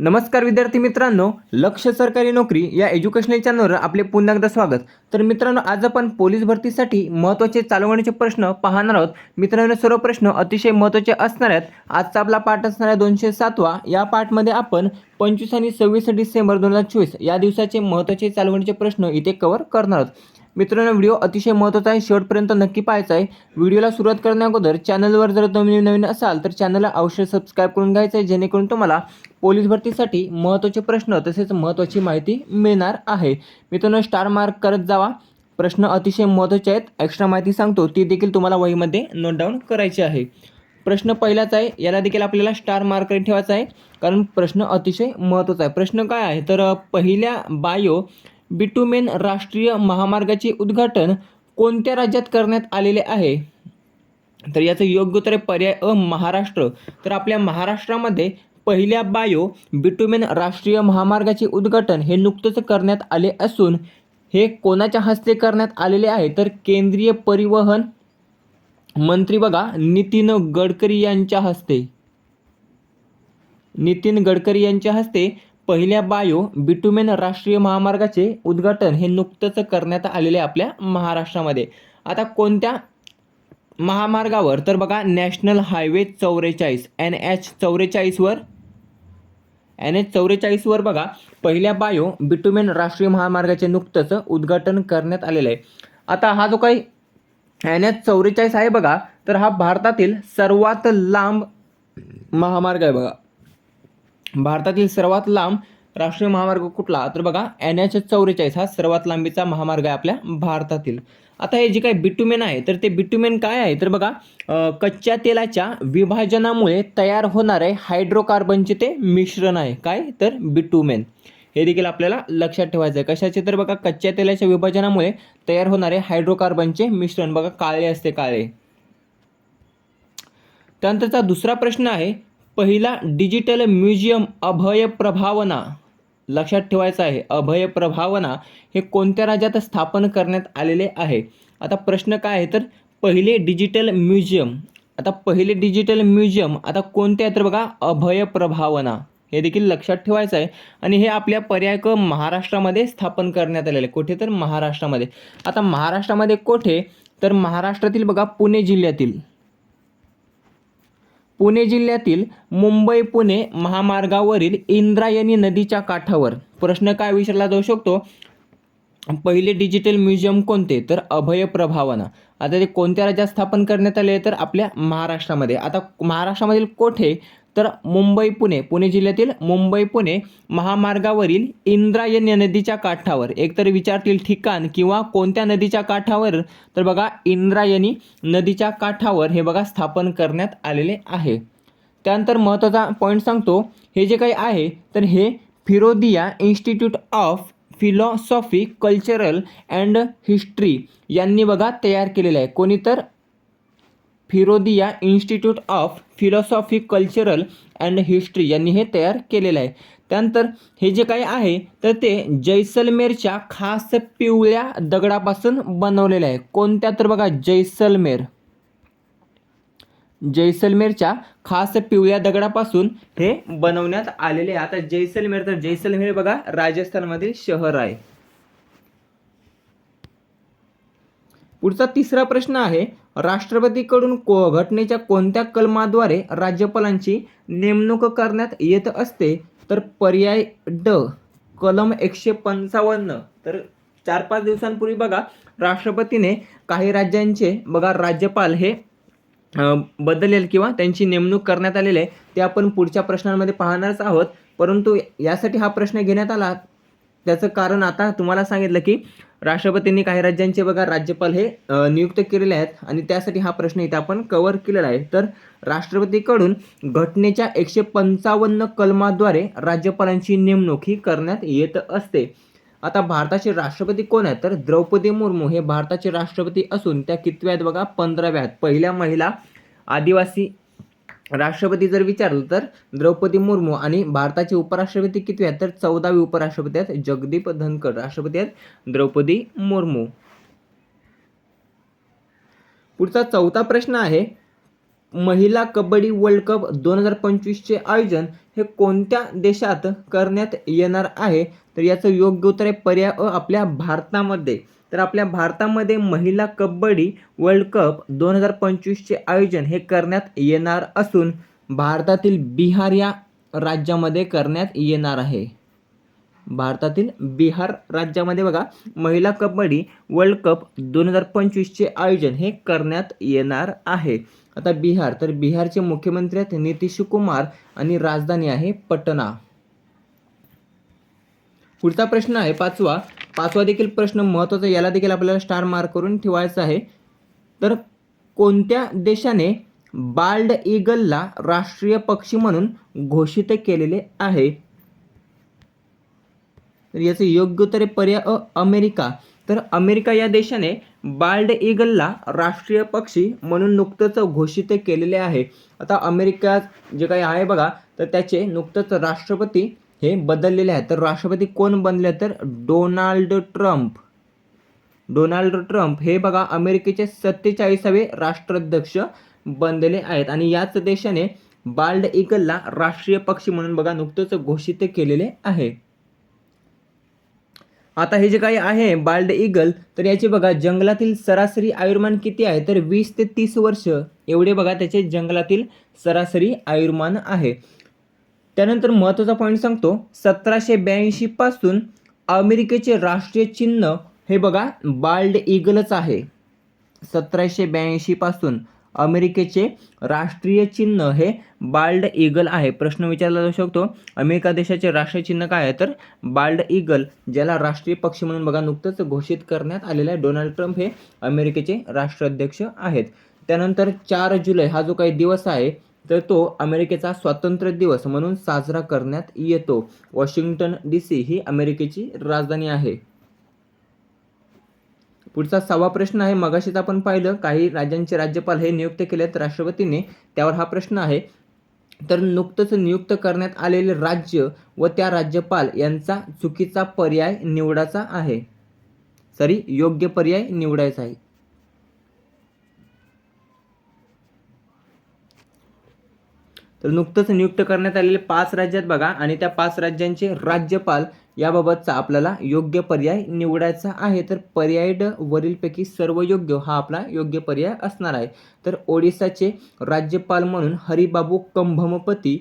नमस्कार विद्यार्थी मित्रांनो लक्ष सरकारी नोकरी या एज्युकेशनल चॅनलवर आपले पुन्हा एकदा स्वागत. तर मित्रांनो आज आपण पोलीस भरतीसाठी महत्त्वाचे चालवण्याचे प्रश्न पाहणार आहोत. मित्रांनो सर्व प्रश्न अतिशय महत्त्वाचे असणार आहेत. आजचा आपला पाठ असणारा दोनशे सातवा. या पाठमध्ये आपण पंचवीस आणि सव्वीस डिसेंबर दोन हजार चोवीस या दिवसाचे महत्त्वाचे चालवण्याचे प्रश्न इथे कव्हर करणार आहोत. मित्रांनो व्हिडिओ अतिशय महत्त्वाचा आहे. शेवटपर्यंत नक्की पाहायचा आहे. व्हिडिओला सुरुवात करण्याअगोदर चॅनलवर जर तुम्ही नवीन असाल तर चॅनलला अवश्य सबस्क्राईब करून घ्यायचं आहे जेणेकरून तुम्हाला पोलीस भरतीसाठी महत्त्वाचे प्रश्न तसेच महत्त्वाची माहिती मिळणार आहे. मित्रांनो स्टार मार्क करत जावा. प्रश्न अतिशय महत्त्वाचे आहेत. एक्स्ट्रा माहिती सांगतो. ती देखील तुम्हाला वहीमध्ये नोट डाऊन करायची आहे. प्रश्न पहिलाच आहे. याला देखील आपल्याला स्टार मार्क ठेवायचा आहे कारण प्रश्न अतिशय महत्त्वाचा आहे. प्रश्न काय आहे? तर पहिल्या बायो बिटुमेन राष्ट्रीय महामार्गाचे उद्घाटन कोणत्या राज्यात करण्यात आलेले आहे? तर याचं योग्य उत्तर आहे पर्याय अ महाराष्ट्र. तर आपल्या महाराष्ट्रामध्ये पहिल्या बायो बिटुमेन राष्ट्रीय महामार्गाचे उद्घाटन हे नुकतंच करण्यात आले असून हे कोणाच्या हस्ते करण्यात आलेले आहे? तर केंद्रीय परिवहन मंत्री बघा नितीन गडकरी यांच्या हस्ते. नितीन गडकरी यांच्या हस्ते पहिल्या बायो बिटुमेन राष्ट्रीय महामार्गाचे उद्घाटन हे नुकतंच करण्यात आलेले आहे आपल्या महाराष्ट्रामध्ये. आता कोणत्या महामार्गावर? तर बघा नॅशनल हायवे चौवेचाळीस एन एच चौवेचाळीसवर एन एच चौवेचाळीसवर बघा पहिल्या बायो बिटुमेन राष्ट्रीय महामार्गाचे नुकतंच उद्घाटन करण्यात आलेलं आहे. आता हा जो काही एन एच चौवेचाळीस आहे बघा तर हा भारतातील सर्वात लांब महामार्ग आहे बघा. भारतातील सर्वात लांब राष्ट्रीय महामार्ग कुठला? तर बघा एन एच चौवेचाळीस हा सर्वात लांबीचा महामार्ग आहे आपल्या भारतातील. आता हे जे काही बिटुमेन आहे तर ते बिटुमेन काय आहे? तर बघा कच्च्या तेलाच्या विभाजनामुळे तयार होणारे हायड्रोकार्बनचे ते मिश्रण आहे. काय? तर बिटुमेन हे देखील आपल्याला लक्षात ठेवायचं आहे कशाचे? तर बघा कच्च्या तेलाच्या विभाजनामुळे तयार होणारे हायड्रोकार्बनचे मिश्रण. बघा काळे असते काळे. त्यानंतरचा दुसरा प्रश्न आहे पहिला डिजिटल म्युझियम अभय प्रभावना. लक्षात ठेवायचं आहे अभय प्रभावना हे कोणत्या राज्यात स्थापन करण्यात आलेले आहे? आता प्रश्न काय आहे तर पहिले डिजिटल म्युझियम. आता पहिले डिजिटल म्युझियम आता कोणते आहे तर बघा अभय प्रभावना. हे देखील लक्षात ठेवायचं आहे आणि हे आपल्या पर्याय क महाराष्ट्रामध्ये स्थापन करण्यात आलेले आहे. कुठे तर महाराष्ट्रामध्ये. आता महाराष्ट्रामध्ये कोठे? तर महाराष्ट्रातील बघा पुणे जिल्ह्यातील. पुणे जिल्ह्यातील मुंबई पुणे महामार्गावरील इंद्रायणी नदीच्या काठावर. प्रश्न काय विचारला जाऊ शकतो? पहिले डिजिटल म्युझियम कोणते? तर अभय प्रभावना. आता ते कोणत्या राज्यात स्थापन करण्यात आले? तर आपल्या महाराष्ट्रामध्ये. आता महाराष्ट्रामधील कोठे तर मुंबई पुणे. पुणे जिल्ह्यातील मुंबई पुणे महामार्गावरील इंद्रायणी नदीच्या काठावर. एकतर विचारतील ठिकाण किंवा कोणत्या नदीच्या काठावर? तर बघा इंद्रायणी नदीच्या काठावर हे बघा स्थापन करण्यात आलेले आहे. त्यानंतर महत्त्वाचा पॉईंट सांगतो. हे जे काही आहे तर हे Firodia institute of philosophy cultural and history यांनी बघा तयार केलेलं आहे. कोणी तर Firodia institute of philosophy cultural and history यांनी हे तयार केलेलं आहे. त्यानंतर हे जे काही आहे तर ते जैसलमेरच्या खास पिवळ्या दगडापासून बनवलेलं आहे. कोणत्या तर बघा जैसलमेर. जैसलमेरच्या खास पिवळ्या दगडापासून हे बनवण्यात आलेले आहे. आता जैसलमेर तर जैसलमेर बघा राजस्थानमधील शहर आहे. पुढचा तिसरा प्रश्न आहे राष्ट्रपतीकडून को घटनेच्या कोणत्या कलमाद्वारे राज्यपालांची नेमणूक करण्यात येत असते? तर पर्याय ड कलम एकशे पंचावन्न. तर चार पाच दिवसांपूर्वी बघा राष्ट्रपतीने काही राज्यांचे बघा राज्यपाल हे बदलेल किंवा त्यांची नेमणूक करण्यात आलेली आहे ते आपण पुढच्या प्रश्नांमध्ये पाहणारच आहोत. परंतु यासाठी हा प्रश्न घेण्यात आला त्याचं कारण आता तुम्हाला सांगितलं की राष्ट्रपतींनी काही राज्यांचे बघा राज्यपाल हे नियुक्त केलेले आहेत आणि त्यासाठी हा प्रश्न इथे आपण कव्हर केलेला आहे. तर राष्ट्रपतीकडून घटनेच्या एकशे पंचावन्न कलमाद्वारे राज्यपालांची नेमणूक ही करण्यात येत असते. आता भारताचे राष्ट्रपती कोण आहेत? तर द्रौपदी मुर्मू हे भारताचे राष्ट्रपती असून त्या कितव्या आहेत बघा? पंधराव्या आहेत. पहिल्या महिला आदिवासी राष्ट्रपती जर विचारलं तर द्रौपदी मुर्मू आणि भारताचे उपराष्ट्रपती किती आहेत? तर चौदावी उपराष्ट्रपती आहेत जगदीप धनकर राष्ट्रपती आहेत द्रौपदी मुर्मू. पुढचा चौथा प्रश्न आहे महिला कबड्डी वर्ल्ड कप दोन हजार पंचवीसचे आयोजन हे कोणत्या देशात करण्यात येणार आहे? तर याचं योग्य उत्तर आहे पर्याय अ आपल्या भारतामध्ये. तर आपल्या भारतामध्ये महिला कबड्डी वर्ल्ड कप दोन हजार पंचवीसचे आयोजन हे करण्यात येणार असून भारतातील बिहार या राज्यामध्ये करण्यात येणार आहे. भारतातील बिहार राज्यामध्ये बघा महिला कबड्डी वर्ल्ड कप दोन हजार पंचवीसचे आयोजन हे करण्यात येणार आहे. आता बिहार तर बिहारचे मुख्यमंत्री आहेत नितीश कुमार आणि राजधानी आहे पटना. पुढचा प्रश्न आहे पाचवा. पाचवा देखील प्रश्न महत्त्वाचा याला देखील आपल्याला स्टार मार्क करून ठेवायचा आहे. तर कोणत्या देशाने बाल्ड ईगलला राष्ट्रीय पक्षी म्हणून घोषित केलेले आहे? तर याचं योग्य उत्तर पर्याय अमेरिका. तर अमेरिका या देशाने बाल्ड ईगलला राष्ट्रीय पक्षी म्हणून नुकतंच घोषित केलेले आहे. आता अमेरिका जे काही आहे बघा तर त्याचे नुकतंच राष्ट्रपती हे बदललेले आहेत. तर राष्ट्रपती कोण बनले तर? Donald Trump. डोनाल्ड ट्रम्प हे बघा अमेरिकेचे सत्तेचाळीसावे राष्ट्राध्यक्ष बनलेले आहेत. आणि याच देशाने बाल्ड ईगलला राष्ट्रीय पक्षी म्हणून बघा नुकतंच घोषित केलेले आहे. आता हे जे काही आहे बाल्ड ईगल तर याचे बघा जंगलातील सरासरी आयुर्मान किती आहे? तर वीस ते तीस वर्ष. एवढे बघा त्याचे जंगलातील सरासरी आयुर्मान आहे. त्यानंतर महत्त्वाचा पॉईंट सांगतो. सतराशे ब्याऐंशीपासून अमेरिकेचे राष्ट्रीय चिन्ह हे बघा बाल्ड ईगलच आहे. सतराशे ब्याऐंशीपासून अमेरिकेचे राष्ट्रीय चिन्ह हे बाल्ड ईगल आहे. प्रश्न विचारला जाऊ शकतो अमेरिका देशाचे राष्ट्रीय चिन्ह काय आहे? तर बाल्ड ईगल ज्याला राष्ट्रीय पक्षी म्हणून बघा नुकतंच घोषित करण्यात आलेलं आहे. डोनाल्ड ट्रम्प हे अमेरिकेचे राष्ट्राध्यक्ष आहेत. त्यानंतर चार जुलै हा जो काही दिवस आहे तर तो अमेरिकेचा स्वातंत्र्य दिवस म्हणून साजरा करण्यात येतो. वॉशिंग्टन डी सी ही अमेरिकेची राजधानी आहे. पुढचा सहावा प्रश्न आहे मगाशीच आपण पाहिलं काही राज्यांचे राज्यपाल हे नियुक्त केलेत राष्ट्रपतीने त्यावर हा प्रश्न आहे. तर नुकतंच नियुक्त करण्यात आलेले राज्य व त्या राज्यपाल यांचा चुकीचा पर्याय निवडायचा आहे. सॉरी योग्य पर्याय निवडायचा आहे. तर नुकतंच नियुक्त करण्यात आलेले पाच राज्यात बघा आणि त्या पाच राज्यांचे राज्यपाल याबाबतचा आपल्याला योग्य पर्याय निवडायचा आहे. तर पर्याय ड वरीलपैकी सर्व योग्य हा आपला योग्य पर्याय असणार आहे. तर ओडिसाचे राज्यपाल म्हणून हरिबाबू कंभमपती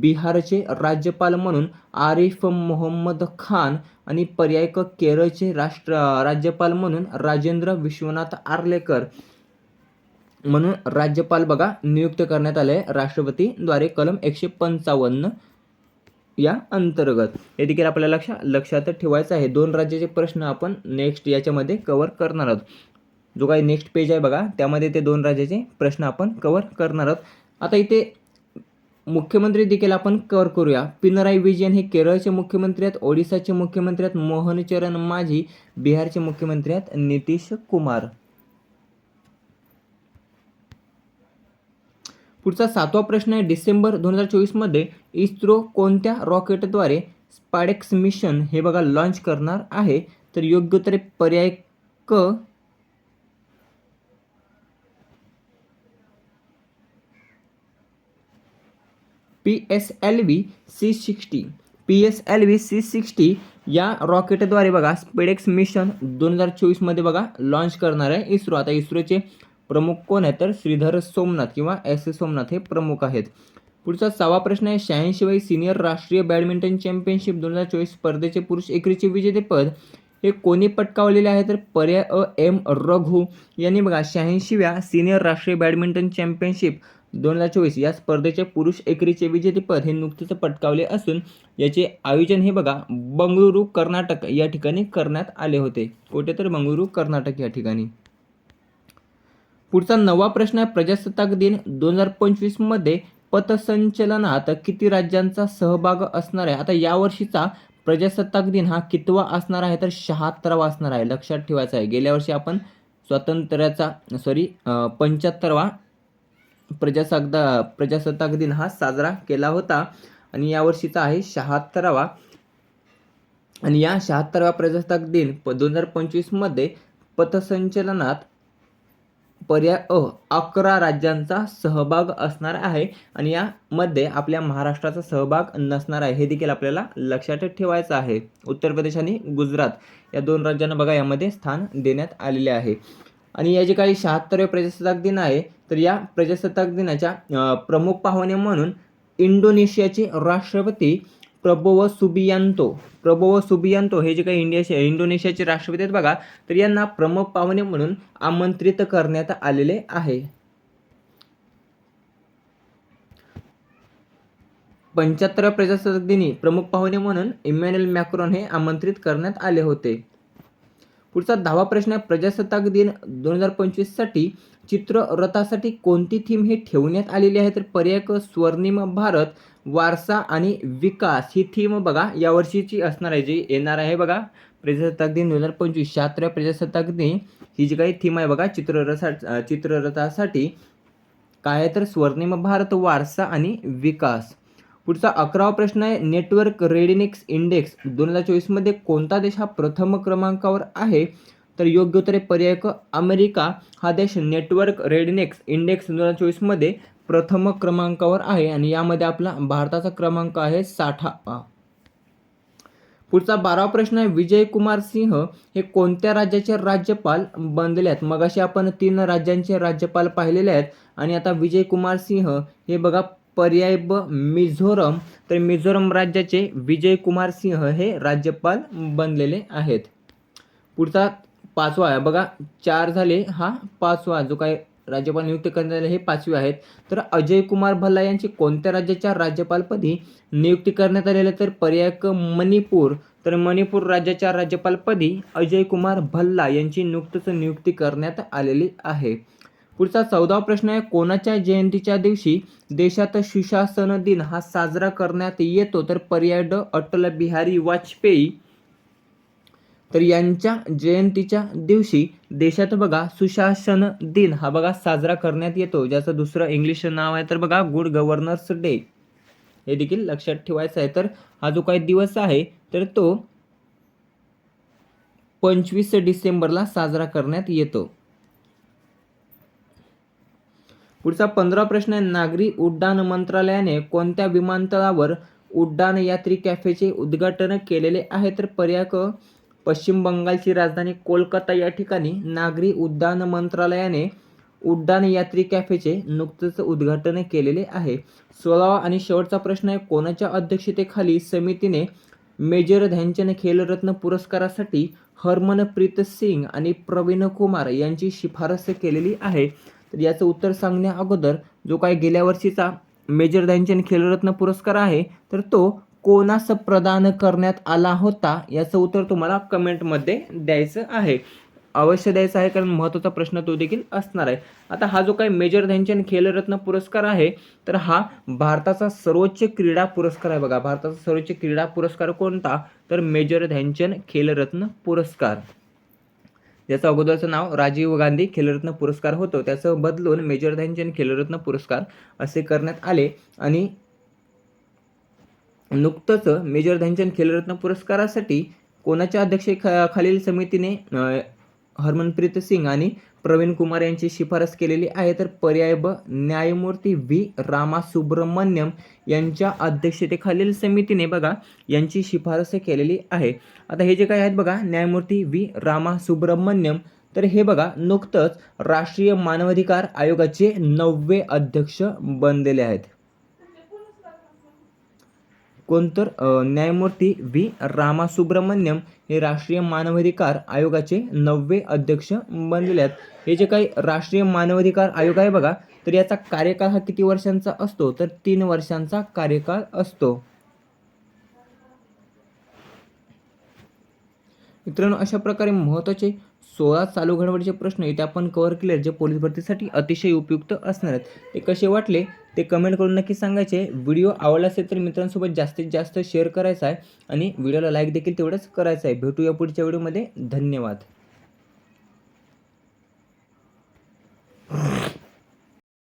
बिहारचे राज्यपाल म्हणून आरिफ मोहम्मद खान आणि पर्याय क केरळचे राष्ट्र राज्यपाल म्हणून राजेंद्र विश्वनाथ आर्लेकर म्हणून राज्यपाल बघा नियुक्त करण्यात आले आहे. राष्ट्रपतीद्वारे कलम एकशे पंचावन्न या अंतर्गत. हे देखील आपल्याला लक्षा लक्षात ठेवायचं आहे. दोन राज्याचे प्रश्न आपण नेक्स्ट याच्यामध्ये कवर करणार आहोत. जो काही नेक्स्ट पेज आहे बघा त्यामध्ये ते दोन राज्याचे प्रश्न आपण कवर करणार आहोत. आता इथे मुख्यमंत्री देखील आपण कवर करूया. पिनराई विजयन हे केरळचे मुख्यमंत्री आहेत ओडिसाचे मुख्यमंत्री आहेत मोहन चरण माझी बिहारचे मुख्यमंत्री आहेत नितीश कुमार. पुढचा सातवा प्रश्न आहे. डिसेंबर दोन हजार चोवीसमध्ये इस्रो कोणत्या रॉकेटद्वारे स्पाडेक्स मिशन हे बघा लॉन्च करणार आहे? तर योग्य उत्तर पर्याय क. P S L V C sixty. P S L V C sixty या रॉकेटद्वारे बघा स्पेडेक्स मिशन दोन हजार चोवीसमध्ये बघा लॉन्च करणार आहे. इस्रो. आता इस्रोचे प्रमुख कोण आहे तर श्रीधर सोमनाथ किंवा एस एस सोमनाथ हे प्रमुख आहेत. पुढचा सहावा प्रश्न आहे शहाऐंशीवाई सिनियर राष्ट्रीय बॅडमिंटन चॅम्पियनशिप दोन हजार चोवीस स्पर्धेचे पुरुष एकरीचे विजेतेपद हे कोणी पटकावलेले आहे तर पर्याय अ एम रघु. यांनी बघा शहाऐंशीव्या सिनियर राष्ट्रीय बॅडमिंटन चॅम्पियनशिप दोन हजार चोवीस या स्पर्धेचे पुरुष एकरीचे विजेतेपद हे नुकतेच पटकावले असून याचे आयोजन हे बघा बंगळुरू कर्नाटक या ठिकाणी करण्यात आले होते. कुठे तर बंगळुरू कर्नाटक या ठिकाणी. पुढचा नवा प्रश्न आहे. प्रजासत्ताक दिन दोन हजार पंचवीसमध्ये पथसंचलनात किती राज्यांचा सहभाग असणार आहे? आता यावर्षीचा प्रजासत्ताक दिन हा कितवा असणार आहे? तर शहात्तरावा असणार आहे. लक्षात ठेवायचा आहे. गेल्या वर्षी आपण स्वातंत्र्याचा सॉरी पंच्याहत्तरवा प्रजासत्ता प्रजासत्ताक दिन हा साजरा केला होता. आणि यावर्षीचा आहे शहात्तरावा. आणि या शहात्तरावा प्रजासत्ताक दिन प दोन हजार पंचवीसमध्ये पथसंचलनात पर्याय अ अकरा राज्यांचा सहभाग असणार आहे आणि यामध्ये आपल्या महाराष्ट्राचा सहभाग नसणार आहे. हे देखील आपल्याला लक्षात ठेवायचं आहे. उत्तर प्रदेश आणि गुजरात या दोन राज्यांना बघा यामध्ये स्थान देण्यात आलेले आहे. आणि या जे काही शहात्तरवे प्रजासत्ताक दिन आहे तर या प्रजासत्ताक दिनाच्या प्रमुख पाहुणे म्हणून इंडोनेशियाचे राष्ट्रपती प्रबोव सुबियांतो प्रबोव सुबियांतो हे जे काही इंडिया इंडोनेशियाचे राष्ट्रपती आहेत बघा तर यांना प्रमुख पाहुणे म्हणून आमंत्रित करण्यात आलेले आहे. पंच्याहत्तर प्रजासत्ताक दिनी प्रमुख पाहुणे म्हणून इमॅन्युएल मॅक्रॉन हे आमंत्रित करण्यात आले होते. पुढचा दहावा प्रश्न आहे प्रजासत्ताक दिन दोन हजार पंचवीससाठी चित्ररथासाठी कोणती थीम हे ठेवण्यात आलेली आहे? तर पर्याय क स्वर्णिम भारत वारसा आणि विकास ही थीम बघा यावर्षीची असणार आहे जी येणार आहे बघा. प्रजासत्ताक दिन दोन हजार पंचवीस शहात्तराव्या प्रजासत्ताक दिन ही जी काही थीम आहे बघा चित्ररथा चित्ररथासाठी काय तर स्वर्णिम भारत वारसा आणि विकास. पुढचा अकरावा प्रश्न आहे नेटवर्क रेडिनेक्स इंडेक्स दोन हजार चोवीसमध्ये कोणता देश हा प्रथम क्रमांकावर आहे? तर योग्य उत्तर पर्याय क अमेरिका. हा देश नेटवर्क रेडिनेक्स इंडेक्स दोन हजार चोवीसमध्ये प्रथम क्रमांकावर आहे आणि यामध्ये आपला भारताचा क्रमांक आहे साठा पुढचा बारावा प्रश्न आहे विजय कुमार सिंह हे कोणत्या राज्याचे राज्यपाल बनलेले आहेत? मगाशी आपण तीन राज्यांचे राज्यपाल पाहिलेले आहेत आणि आता विजय कुमार सिंह हे बघा पर्याय ब मिझोरम. तर मिझोरम राज्याचे विजय कुमार सिंह हे राज्यपाल बनलेले आहेत. पुढचा पाचवा आहे बघा चार झाले हा पाचवा जो काय राज्यपाल नियुक्त करण्यात आले हे पाचवे आहेत. तर अजय कुमार भल्ला यांची कोणत्या राज्याच्या राज्यपालपदी नियुक्ती करण्यात आलेली? तर पर्याय क मणिपूर. तर मणिपूर राज्याच्या राज्यपालपदी अजय कुमार भल्ला यांची नुकतंच नियुक्ती करण्यात आलेली आहे. पुढचा चौदावा प्रश्न आहे कोणाच्या जयंतीच्या दिवशी देशात सुशासन दिन हा साजरा करण्यात येतो? तर पर्याय ड अटल बिहारी वाजपेयी तर यांच्या जयंतीच्या दिवशी देशात बघा सुशासन दिन हा बघा साजरा करण्यात येतो. ज्याचं दुसरं इंग्लिश नाव आहे तर बघा गुड गव्हर्नर्स डे हे देखील लक्षात ठेवायचं आहे. तर हा जो काही दिवस आहे तर तो पंचवीस डिसेंबरला साजरा करण्यात येतो. पुढचा पंधरा प्रश्न आहे. नागरी उड्डाण मंत्रालयाने कोणत्या विमानतळावर उड्डाण यात्री कॅफेचे उद्घाटन केलेले आहे? तर पर्याय क पश्चिम बंगालची राजधानी कोलकाता या ठिकाणी नागरी उड्डाण मंत्रालयाने उड्डाण यात्री कॅफेचे नुकतंच उद्घाटन केलेले आहे. सोळावा आणि शेवटचा प्रश्न आहे कोणाच्या अध्यक्षतेखाली समितीने मेजर ध्यानचंद खेलरत्न पुरस्कारासाठी हरमनप्रीत सिंग आणि प्रवीण कुमार यांची शिफारस केलेली आहे? तर याचं उत्तर सांगण्या अगोदर जो काय गेल्या वर्षीचा मेजर ध्यानचंद खेलरत्न पुरस्कार आहे तर तो कोणास प्रदान करण्यात आला होता याचं उत्तर तुम्हाला कमेंटमध्ये द्यायचं आहे. अवश्य द्यायचं आहे कारण महत्त्वाचा प्रश्न तो देखील असणार आहे. आता हा जो काही मेजर ध्यानचंद खेलरत्न पुरस्कार आहे तर हा भारताचा सर्वोच्च क्रीडा पुरस्कार आहे बघा. भारताचा सर्वोच्च क्रीडा पुरस्कार कोणता? तर मेजर ध्यानचंद खेलरत्न पुरस्कार. ज्याचं अगोदरचं नाव राजीव गांधी खेलरत्न पुरस्कार होतं. त्याचं बदलून मेजर ध्यानचंद खेलरत्न पुरस्कार असे करण्यात आले. आणि नुकतंच मेजर ध्यानचंद खेलरत्न पुरस्कारासाठी कोणाच्या अध्यक्षे खालील समितीने हरमनप्रीत सिंग आणि प्रवीण कुमार यांची शिफारस केलेली आहे. तर पर्याय ब न्यायमूर्ती व्ही. रामा सुब्रमण्यम यांच्या अध्यक्षतेखालील समितीने बघा यांची शिफारस केलेली आहे. आता हे जे काय आहेत बघा न्यायमूर्ती व्ही. रामा सुब्रमण्यम तर हे बघा नुकतंच राष्ट्रीय मानवाधिकार आयोगाचे नववे अध्यक्ष बनलेले आहेत. कोणतर न्यायमूर्ती व्ही. रामासुब्रमण्यम हे राष्ट्रीय मानवाधिकार आयोगाचे नववे अध्यक्ष बनलेले आहेत. हे जे काही राष्ट्रीय मानवाधिकार आयोग आहे बघा तर याचा कार्यकाळ हा किती वर्षांचा असतो? तर तीन वर्षांचा कार्यकाळ असतो. मित्रांनो अशा प्रकारे महत्त्वाचे सोळा चालू घडवडीचे प्रश्न इथे आपण कव्हर केले जे पोलीस भरतीसाठी अतिशय उपयुक्त असणार आहेत. ते कसे वाटले? ते कमेंट करून नक्की सांगायचे. व्हिडिओ आवडला असेल तर मित्रांसोबत जास्तीत जास्त शेअर करायचा आहे आणि व्हिडिओला लाईक देखील तेवढंच करायचं आहे. भेटूया पुढच्या व्हिडिओमध्ये धन्यवाद.